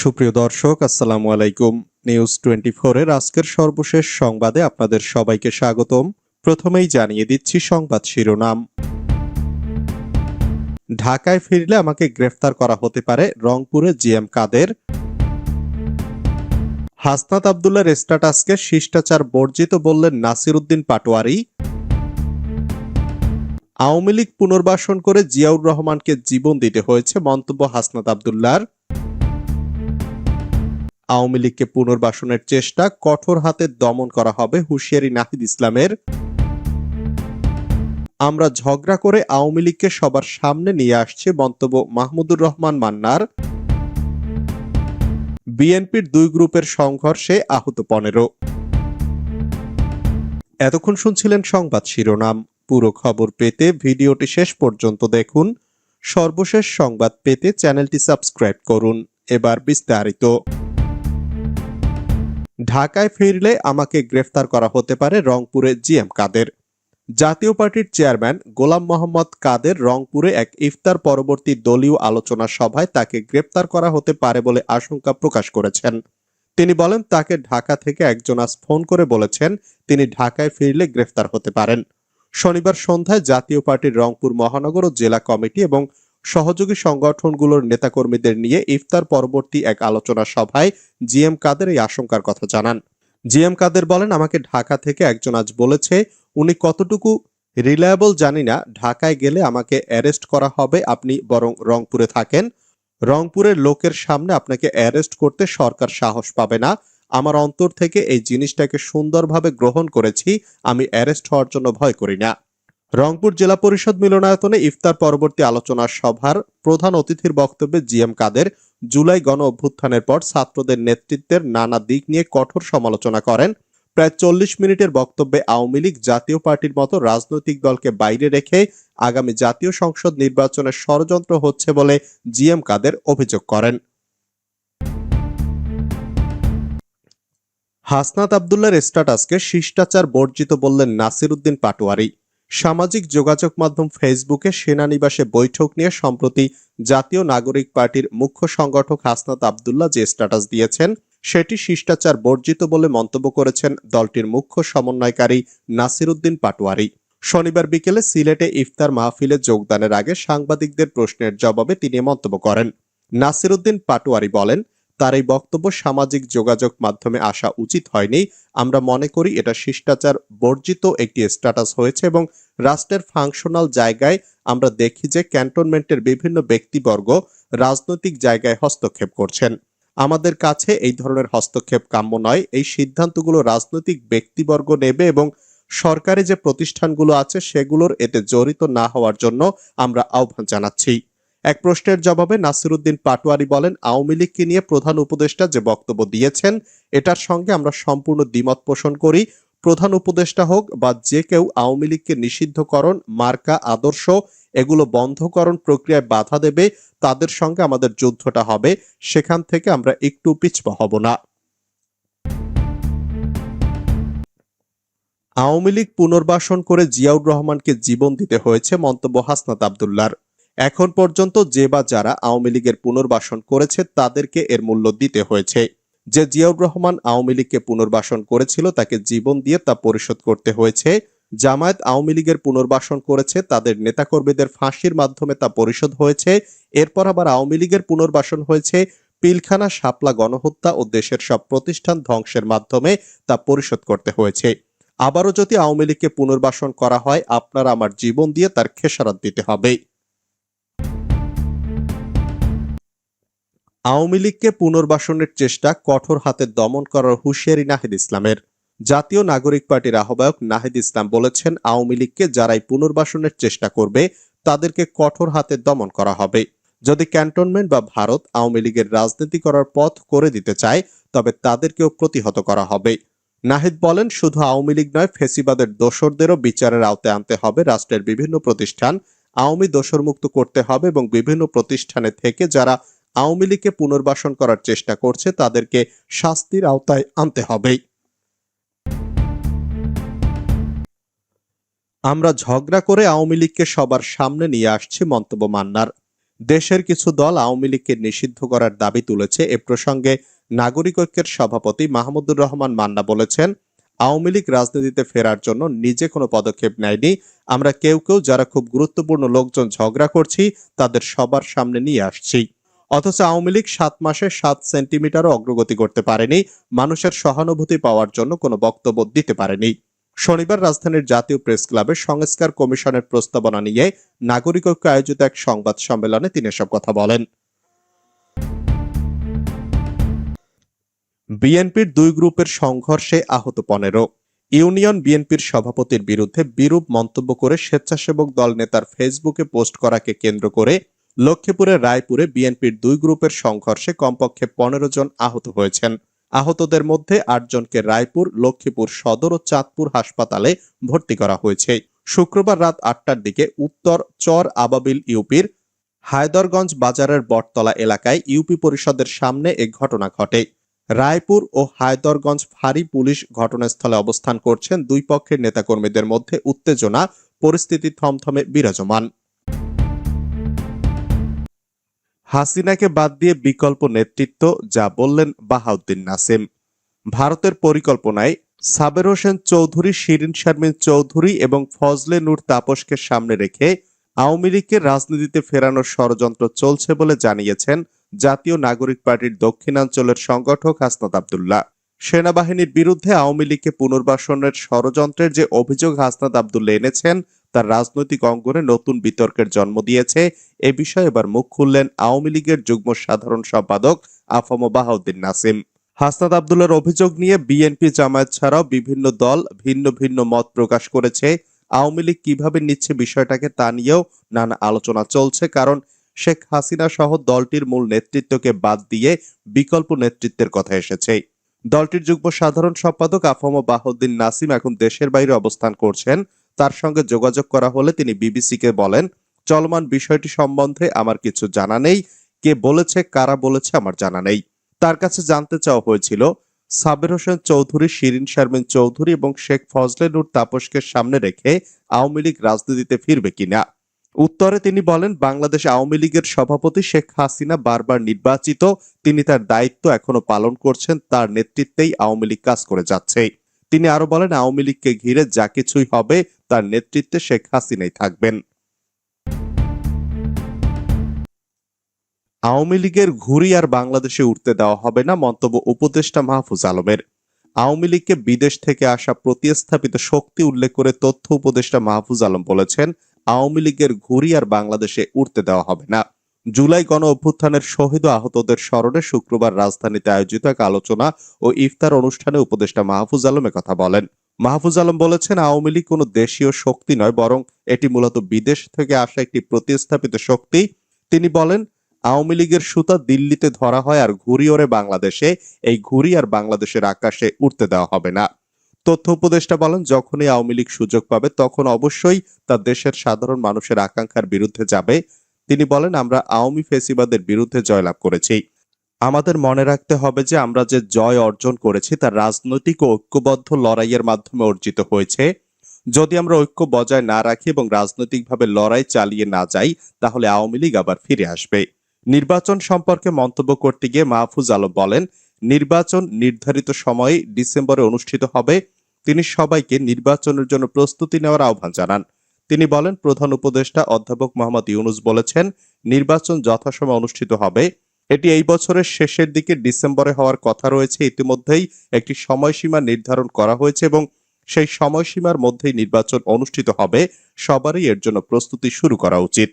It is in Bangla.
সুপ্রিয় দর্শক, আসসালামু আলাইকুম। নিউজ টোয়েন্টি এর আজকের সর্বশেষ সংবাদে আপনাদের সবাইকে স্বাগতম। প্রথমেই জানিয়ে দিচ্ছি সংবাদ শিরোনাম। ঢাকায় ফিরলে আমাকে গ্রেফতার করা হতে পারে রংপুরে জিএম কাদের। হাসনাত আবদুল্লার স্ট্যাটাসকে শিষ্টাচার বর্জিত বললেন নাসিরুদ্দিন পাটোয়ারি। আওয়ামী লীগ পুনর্বাসন করে জিয়াউর রহমানকে জীবন দিতে হয়েছে মন্তব্য হাসনাত আবদুল্লার। আওয়ামী লীগকে পুনর্বাসনের চেষ্টা কঠোর হাতে দমন করা হবে হুঁশিয়ারি নাহিদ ইসলামের। আমরা ঝগড়া করে আওয়ামী লীগকে সবার সামনে নিয়ে আসছে মন্তব্য মাহমুদুর রহমান মান্নার। বিএনপির দুই গ্রুপের সংঘর্ষে আহত পনেরো। এতক্ষণ শুনছিলেন সংবাদ শিরোনাম। পুরো খবর পেতে ভিডিওটি শেষ পর্যন্ত দেখুন। সর্বশেষ সংবাদ পেতে চ্যানেলটি সাবস্ক্রাইব করুন। এবার বিস্তারিত। ঢাকায় ফিরলে আমাকে গ্রেফতার করা হতে পারে রংপুরে জিএম কাদের। জাতীয় পার্টির চেয়ারম্যান গোলাম মোহাম্মদ কাদের রংপুরে এক ইফতার পরবর্তী দলীয় আলোচনা সভায় তাকে গ্রেফতার করা হতে পারে বলে আশঙ্কা প্রকাশ করেছেন। তিনি বলেন, তাকে ঢাকা থেকে একজন আজ ফোন করে বলেছেন, তিনি ঢাকায় ফিরলে গ্রেফতার হতে পারেন। শনিবার সন্ধ্যায় জাতীয় পার্টির রংপুর মহানগর ও জেলা কমিটি এবং সহযোগী সংগঠনগুলোর নেতাকর্মীদের নিয়ে ইফতার পরবর্তী এক আলোচনা সভায় জিএম কাদের এই আশঙ্কার কথা জানান। জিএম কাদের বলেন, আমাকে ঢাকা থেকে একজন আজ বলেছে, উনি কতটুকু রিলায়েবল জানি না। ঢাকায় গেলে আমাকে অ্যারেস্ট করা হবে। আপনি বরং রংপুরে থাকেন। রংপুরের লোকের সামনে আপনাকে অ্যারেস্ট করতে সরকার সাহস পাবে না। আমার অন্তর থেকে এই জিনিসটাকে সুন্দরভাবে গ্রহণ করেছি। আমি অ্যারেস্ট হওয়ার জন্য ভয় করি না। রংপুর জেলা পরিষদ মিলনায়তনে ইফতার পরবর্তী আলোচনা সভার প্রধান অতিথির বক্তব্যে জিএম কাদের জুলাই গণ অভ্যুত্থানের পর ছাত্রদের নেতৃত্বের নানা দিক নিয়ে কঠোর সমালোচনা করেন। প্রায় চল্লিশ মিনিটের বক্তব্যে আওয়ামী লীগ জাতীয় পার্টির মতো রাজনৈতিক দলকে বাইরে রেখে আগামী জাতীয় সংসদ নির্বাচনের ষড়যন্ত্র হচ্ছে বলে জিএম কাদের অভিযোগ করেন। হাসনাত আবদুল্লার স্ট্যাটাসকে শিষ্টাচার বর্জিত বললেন নাসির উদ্দিন পাটোয়ারি। সামাজিক যোগাযোগ মাধ্যম ফেসবুকে সেনানিবাসে বৈঠক নিয়ে সম্প্রতি জাতীয় নাগরিক পার্টির মুখ্য সংগঠক হাসনাত আবদুল্লাহ যে স্ট্যাটাস দিয়েছেন, সেটি শিষ্টাচার বর্জিত বলে মন্তব্য করেছেন দলটির মুখ্য সমন্বয়কারী নাসিরুদ্দিন পাটোয়ারি। শনিবার বিকেলে সিলেটে ইফতার মাহফিলে যোগদানের আগে সাংবাদিকদের প্রশ্নের জবাবে তিনি মন্তব্য করেন। নাসিরুদ্দিন পাটোয়ারি বলেন তার এই বক্তব্য সামাজিক যোগাযোগ মাধ্যমে আসা উচিত হয়নি। আমরা মনে করি এটা শিষ্টাচার বর্জিত একটি স্ট্যাটাস হয়েছে এবং রাষ্ট্রের ফাংশনাল জায়গায় আমরা দেখি যে ক্যান্টনমেন্টের বিভিন্ন ব্যক্তিবর্গ রাজনৈতিক জায়গায় হস্তক্ষেপ করছেন। আমাদের কাছে এই ধরনের হস্তক্ষেপ কাম্য নয়। এই সিদ্ধান্তগুলো রাজনৈতিক ব্যক্তিবর্গ নেবে এবং সরকারি যে প্রতিষ্ঠানগুলো আছে সেগুলোর এতে জড়িত না হওয়ার জন্য আমরা আহ্বান জানাচ্ছি। এক প্রশ্নের জবাবে নাসিরুদ্দিন পাটোয়ারি বলেন, আওয়ামী লীগকে নিয়ে প্রধান উপদেষ্টা যে বক্তব্য দিয়েছেন, এটার সঙ্গে আমরা সম্পূর্ণ দ্বিমত পোষণ করি। প্রধান উপদেষ্টা হোক বা যে কেউ আওয়ামী লীগকে নিষিদ্ধকরণ, মার্কা, আদর্শ, এগুলো বন্ধকরণ প্রক্রিয়ায় বাধা দেবে, তাদের সঙ্গে আমাদের যুদ্ধটা হবে, সেখান থেকে আমরা একটু পিছপা হব না। আওয়ামী লীগ পুনর্বাসন করে জিয়াউর রহমানকে জীবন দিতে হয়েছে মন্তব্য হাসনাত আবদুল্লার। এখন পর্যন্ত যে বা যারা আওয়ামী লীগের পুনর্বাসন করেছে, তাদেরকে এর মূল্য দিতে হয়েছে। যে জিয়াউর রহমান আওয়ামী লীগকে পুনর্বাসন করেছিল, তাকে জীবন দিয়ে তা পরিশোধ করতে হয়েছে। জামায়াত আওয়ামী লীগের পুনর্বাসন করেছে, তাদের নেতাকর্মীদের ফাঁসির মাধ্যমে তা পরিশোধ হয়েছে। এরপর আবার আওয়ামী লীগের পুনর্বাসন হয়েছে। পিলখানা, শাপলা গণহত্যা ও দেশের সব প্রতিষ্ঠান ধ্বংসের মাধ্যমে তা পরিশোধ করতে হয়েছে। আবারও যদি আওয়ামী লীগকে পুনর্বাসন করা হয়, আপনারা আমার জীবন দিয়ে তার খেসারত দিতে হবে। আওয়ামী লীগকে পুনর্বাসনের চেষ্টা কঠোর হাতে দমন করার হুঁশিয়ারি নাহিদ ইসলামের। জাতীয় নাগরিক পার্টির আহ্বায়ক নাহিদ ইসলাম বলেছেন, আওয়ামী লীগকে যারাই পুনর্বাসনের চেষ্টা করবে, তাদেরকে কঠোর হাতে দমন করা হবে। যদি ক্যান্টনমেন্ট বা ভারত আওয়ামী লীগের রাজনীতি করার পথ করে দিতে চায়, তবে তাদেরকেও প্রতিহত করা হবে। নাহিদ বলেন, শুধু আওয়ামী লীগ নয়, ফেসিবাদের দোসরদেরও বিচারের আওতায় আনতে হবে। রাষ্ট্রের বিভিন্ন প্রতিষ্ঠান আওয়ামী দোসরমুক্ত করতে হবে এবং বিভিন্ন প্রতিষ্ঠানে থেকে যারা আওয়ামী লীগকে পুনর্বাসন করার চেষ্টা করছে, তাদেরকে শাস্তির আওতায় আনতে হবে। আমরা ঝগড়া করে আওয়ামী লীগকে সবার সামনে নিয়ে আসছি, মন্তব্য মান্নার। দেশের কিছু দল আওয়ামী লীগকে নিষিদ্ধ করার দাবি তুলেছে। এ প্রসঙ্গে নাগরিক ঐক্যের সভাপতি মাহমুদুর রহমান মান্না বলেছেন, আওয়ামী লীগ রাজনীতিতে ফেরার জন্য নিজে কোনো পদক্ষেপ নেয়নি। আমরা কেউ কেউ যারা খুব গুরুত্বপূর্ণ লোকজন ঝগড়া করছি, তাদের সবার সামনে নিয়ে আসছি। অথচ আওয়ামী লীগ সাত মাসে সাত সেন্টিমিটারও অগ্রগতি করতে পারেনি, মানুষের সহানুভূতি পাওয়ার জন্য কোনো বক্তব্য দিতে পারেনি। শনিবার রাজধানীর জাতীয় প্রেস ক্লাবে সংস্কার কমিশনের প্রস্তাবনা নিয়ে নাগরিক ঐক্য আয়োজিত এক সংবাদ সম্মেলনে তিনি এসব কথা বলেন। বিএনপির দুই গ্রুপের সংঘর্ষে আহত পনেরো। ইউনিয়ন বিএনপির সভাপতির বিরুদ্ধে বিরূপ মন্তব্য করে স্বেচ্ছাসেবক দল নেতার ফেসবুকে পোস্ট করাকে কেন্দ্র করে লক্ষ্মীপুরের রায়পুরে বিএনপির দুই গ্রুপের সংঘর্ষে কমপক্ষে পনেরো জন আহত হয়েছেন। আহতদের মধ্যে আটজনকে রায়পুর, লক্ষ্মীপুর সদর ও চাঁদপুর হাসপাতালে ভর্তি করা হয়েছে। শুক্রবার রাত আটটার দিকে উত্তর চর আবাবিল ইউপির হায়দরগঞ্জ বাজারের বটতলা এলাকায় ইউপি পরিষদের সামনে এ ঘটনা ঘটে। রায়পুর ও হায়দরগঞ্জ ফাঁড়ি পুলিশ ঘটনাস্থলে অবস্থান করছেন দুই পক্ষের নেতাকর্মীদের মধ্যে উত্তেজনা, পরিস্থিতি থমথমে বিরাজমান। হাসিনাকে বাদ দিয়ে বিকল্প নেতৃত্ব, যা বললেন বাহাউদ্দিন নাসিম। ভারতের পরিকল্পনায় সাবের হোসেন চৌধুরী, শিরিন শারমিন চৌধুরী এবং ফজলে নূর তাপসকে সামনে রেখে আওয়ামী লীগকে রাজনীতিতে ফেরানোর ষড়যন্ত্র চলছে বলে জানিয়েছেন জাতীয় নাগরিক পার্টির দক্ষিণাঞ্চলের সংগঠক হাসনাত আবদুল্লাহ। সেনাবাহিনীর বিরুদ্ধে আওয়ামী লীগকে পুনর্বাসনের ষড়যন্ত্রের যে অভিযোগ হাসনাত আবদুল্লাহ এনেছেন তার রাজনৈতিক অঙ্গনে নতুন বিতর্কের জন্ম দিয়েছে। এ বিষয়ে এবার মুখ খুললেন আওয়ামী লীগের যুগ্ম সাধারণ সম্পাদক আফম বাহাউদ্দিন নাসিম। হাসনাত আবদুল্লার অভিযোগ নিয়ে বিএনপি জামায়াত ছাড়াও বিভিন্ন দল ভিন্ন ভিন্ন মত প্রকাশ করেছে। আওয়ামী লীগ কীভাবে নিচ্ছে বিষয়টাকে তা নিয়েও নানা আলোচনা চলছে, কারণ শেখ হাসিনা সহ দলটির মূল নেতৃত্বকে বাদ দিয়ে বিকল্প নেতৃত্বের কথা এসেছে। দলটির যুগ্ম সাধারণ সম্পাদক আফম বাহাউদ্দিন নাসিম এখন দেশের বাইরে অবস্থান করছেন। তার সঙ্গে যোগাযোগ করা হলে তিনি বিবিসিকে বলেন, চলমান বিষয়টি সম্বন্ধে আমার কিছু জানা নেই, কে বলেছে, কারা বলেছে আমার জানা নেই। তার কাছে জানতে চাওয়া হয়েছিল, সাবের হোসেন চৌধুরী, শিরিন শারমিন চৌধুরী এবং শেখ ফজলে নূর তাপসকে সামনে রেখে আওয়ামী লীগ রাজনীতিতে ফিরবে কিনা। উত্তরে তিনি বলেন, বাংলাদেশ আওয়ামী লীগের সভাপতি শেখ হাসিনা বারবার নির্বাচিত, তিনি তার দায়িত্ব এখনও পালন করছেন, তার নেতৃত্বেই আওয়ামী লীগ কাজ করে যাচ্ছে। তিনি আরও বলেন, আওয়ামী লীগকে ঘিরে যা কিছুই হবে তার নেতৃত্বে শেখ হাসিনাই থাকবেন। আওয়ামী লীগের ঘুরি আর বাংলাদেশে উঠতে দেওয়া হবে না মন্তব্য উপদেষ্টা মাহফুজ আলমের। আওয়ামী লীগকে বিদেশ থেকে আসা প্রতিস্থাপিত শক্তি উল্লেখ করে তথ্য উপদেষ্টা মাহফুজ আলম বলেছেন, আওয়ামী লীগের ঘুরি আর বাংলাদেশে উঠতে দেওয়া হবে না। জুলাই গণ অভ্যুত্থানের শহীদ আহতদের স্মরণে শুক্রবার রাজধানীতে আয়োজিত এক আলোচনা ও ইফতার অনুষ্ঠানে উপদেষ্টা মাহফুজ আলম কথা বলেন। মাহফুজ আলম বলেছেন, আওয়ামী লীগ কোনো দেশীয় শক্তি নয়, বরং এটি মূলত বিদেশ থেকে আসা একটি প্রতিস্থাপিত শক্তি। তিনি বলেন, আওয়ামী লীগের সুতা দিল্লিতে ধরা হয় আর ঘুরি ওরে বাংলাদেশে, এই ঘুরি আর বাংলাদেশের আকাশে উঠতে দেওয়া হবে না। তথ্য উপদেষ্টা বলেন, যখনই আওয়ামী লীগ সুযোগ পাবে, তখন অবশ্যই তা দেশের সাধারণ মানুষের আকাঙ্ক্ষার বিরুদ্ধে যাবে। তিনি বলেন, আমরা আওয়ামী ফেসিবাদের বিরুদ্ধে জয়লাভ করেছি। আমাদের মনে রাখতে হবে যে আমরা যে জয় অর্জন করেছি তা রাজনৈতিক ও ঐক্যবদ্ধ লড়াইয়ের মাধ্যমে অর্জিত হয়েছে। যদি আমরা ঐক্য বজায় না রাখি এবং রাজনৈতিকভাবে লড়াই চালিয়ে না যাই, তাহলে আওয়ামী লীগ আবার ফিরে আসবে। নির্বাচন সম্পর্কে মন্তব্য করতে গিয়ে মাহফুজ আলম বলেন, নির্বাচন নির্ধারিত সময়ে ডিসেম্বরে অনুষ্ঠিত হবে। তিনি সবাইকে নির্বাচনের জন্য প্রস্তুতি নেওয়ার আহ্বান জানান। তিনি বলেন, প্রধান উপদেষ্টা অধ্যাপক মোহাম্মদ ইউনুস বলেছেন, নির্বাচন যথাসময়ে অনুষ্ঠিত হবে। এটি এই বছরের শেষের দিকে ডিসেম্বরে হওয়ার কথা রয়েছে। ইতিমধ্যেই একটি সময়সীমা নির্ধারণ করা হয়েছে এবং সেই সময়সীমার মধ্যেই নির্বাচন অনুষ্ঠিত হবে। সবারই এর জন্য প্রস্তুতি শুরু করা উচিত।